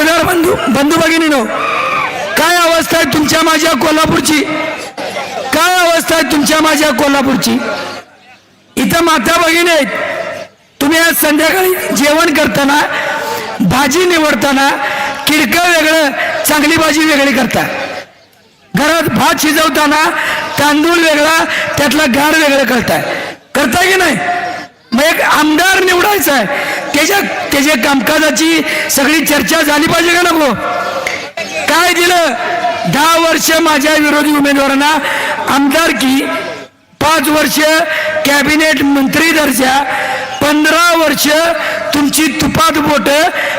मतदार बंधू बंधू भगिनीनो काय अवस्था आहे तुमच्या माझ्या कोल्हापूरची? काय अवस्था आहे तुमच्या माझ्या कोल्हापूरची? इथं माता भगिनी आहेत. तुम्ही आज संध्याकाळी जेवण करताना भाजी निवडताना किडकं वेगळं चांगली भाजी वेगळी करता. घरात भात शिजवताना तांदूळ वेगळा त्यातला गार वेगळं करताय. करताय की नाही? आमदार निवडायचा आहे. त्याच्या त्याच्या कामकाजाची सगळी चर्चा झाली पाहिजे का नको? काय दिलं? दहा वर्ष माझ्या विरोधी उमेदवारांना आमदारकी पाच वर्ष कॅबिनेट मंत्री दर्जा पंधरा वर्ष तुमची तुपात बोट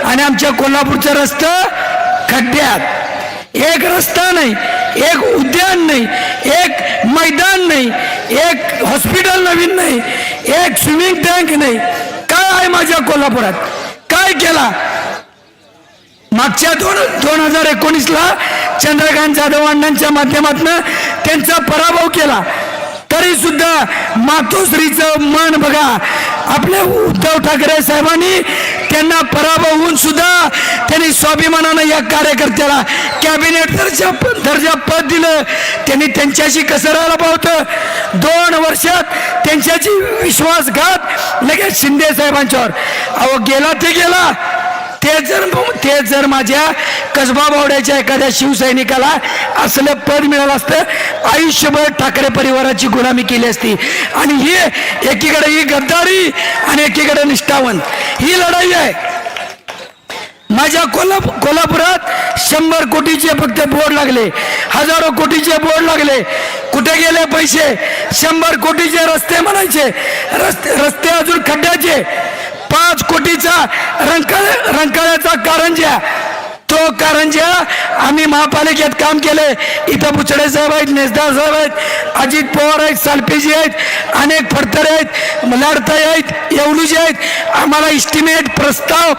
आणि आमच्या कोल्हापूरचं रस्तं खड्ड्यात. एक रस्ता नाही एक उद्यान नाही एक मैदान नाही एक हॉस्पिटल नवीन नाही एक स्विमिंग टँक नाही. काय आहे माझ्या कोल्हापुरात? काय केला? मागच्या दोन दोन हजार एकोणीसला चंद्रकांत जाधव अण्णांच्या माध्यमातून त्यांचा पराभव केला. तरी सुद्धा मातोश्रीचं मन बघा आपल्या उद्धव ठाकरे साहेबांनी त्यांना पराभव होऊन सुद्धा त्यांनी स्वाभिमानानं या कार्यकर्त्याला कॅबिनेट दर्जा दर्जा पद दिलं. त्यांनी त्यांच्याशी कसं राहिलं पावतं दोन वर्षात त्यांच्याशी विश्वासघात लगेच शिंदे साहेबांच्यावर. अहो गेला ते गेला. तेच जर तेच जर माझ्या कसबा बावड्याच्या एखाद्या शिवसैनिकाला असलं पद मिळालं असतं आयुष्यभर ठाकरे परिवाराची गुलामी केली असती. आणि ही एकीकडे ही गद्दारी आणि एकीकडे निष्ठावंत. ही लढाई आहे. माझ्या कोल्हाप कोल्हापुरात शंभर कोटीचे फक्त बोर्ड लागले. हजारो कोटीचे बोर्ड लागले. कुठे गेले पैसे? शंभर कोटीचे रस्ते म्हणायचे. रस्ते रस्ते अजून खड्ड्याचे. पाच कोटीचा रंकाळ रंकाळ्याचा कारंज्या तो कारंज्या आम्ही महापालिकेत काम केले इथं बुचडे साहेब आहेत नेसदार साहेब आहेत अजित पवार आहेत सालपेजी आहेत अनेक फडतरे आहेत लाडताई आहेत येवलूजी आहेत. आम्हाला इस्टिमेट प्रस्ताव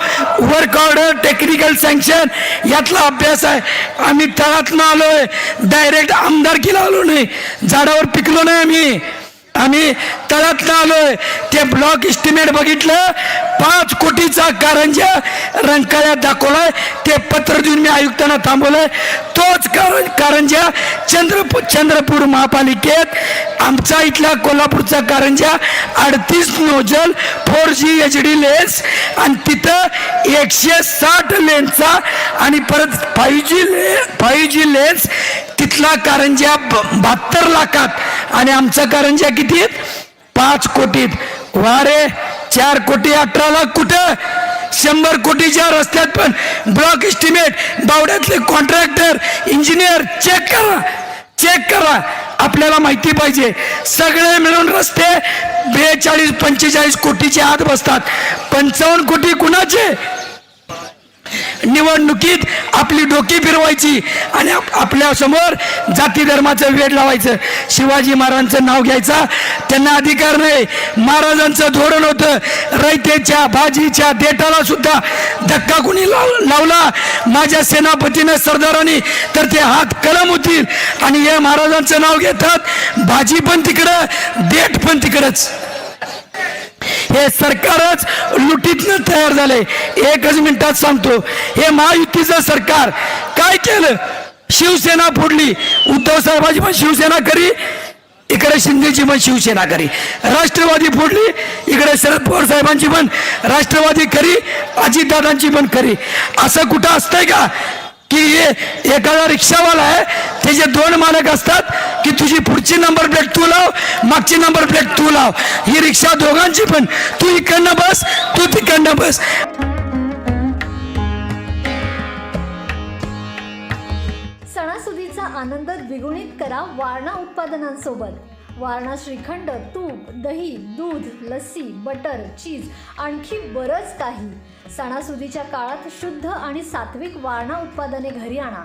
वर्क ऑर्डर टेक्निकल सँक्शन यातला अभ्यास आहे. आम्ही तळातनं आहे डायरेक्ट आमदारकीला आलो नाही. झाडावर पिकलो नाही आम्ही. आम्ही तळातनं आलोय. ते ब्लॉक इस्टिमेट बघितलं. पाच कोटीचा कारंजा रंकाळ्यात दाखवलाय. ते पत्र देऊन मी आयुक्तांना थांबवलंय. तोच कारण कारंजा चंद्रपूर चंद्रपूर महापालिकेत आमचा इथला कोल्हापूरचा कारंजा अडतीस nozzle four G H D lens आणि तिथं एकशे साठ लेन्सचा आणि परत फाईव्ह जी ले फाईव्ह जी लेन्स तिथला कारंजा बहात्तर लाखात. आणि आमचा कारंजा किती आहेत? पाच कोटीत. वारे चार कोटी अठरा लाख कुठं? शंभर कोटीच्या रस्त्यात पण. ब्लॉक इस्टिमेट बावड्यातले कॉन्ट्रॅक्टर इंजिनियर चेक करा. चेक करा. आपल्याला माहिती पाहिजे. सगळे मिळून रस्ते बेचाळीस पंचेचाळीस कोटीच्या आत बसतात. पंचावन्न कोटी कुणाचे? निवडणुकीत आपली डोकी फिरवायची आणि आपल्यासमोर आपल्यासमोर जाती धर्माचं वेळ लावायचं. शिवाजी महाराजांचं नाव घ्यायचा. त्यांना अधिकार नाही. महाराजांचं धोरण होतं. रयतेच्या भाजीच्या देटाला सुद्धा धक्का कुणी लाव लावला? माझ्या सेनापतीनं सरदारांनी तर ते हात कलम होतील आणि या महाराजांचं नाव घेतात. भाजी पण तिकडं देठ पण तिकडंच. हे सरकारच लुटीतनं तयार झालंय. एकच मिनिटात सांगतो. हे महायुतीचं सरकार काय केलं? शिवसेना फोडली. उद्धव साहेबांची पण शिवसेना करी इकडे शिंदेची पण शिवसेना करी. राष्ट्रवादी फोडली इकडे शरद पवार साहेबांची पण राष्ट्रवादी खरी अजितदादांची पण खरी असं कुठं असतंय का? की हे एखादा रिक्षावाला आहे त्याचे दोन मालक असतात की तुझी पुढची नंबर प्लेट तू लाव मागची नंबर प्लेट तू लाव. ही रिक्षा दोघांची पण. तू इकडनं बस तू तिकडनं बस. सणासुदीचा आनंद द्विगुणित करा वारणा उत्पादनांसोबत. वारणा श्रीखंड तूप दही दूध लस्सी बटर चीज आणखी बरंच काही. सणासुदीच्या काळात शुद्ध आणि सात्विक वारणा उत्पादने घरी आणा.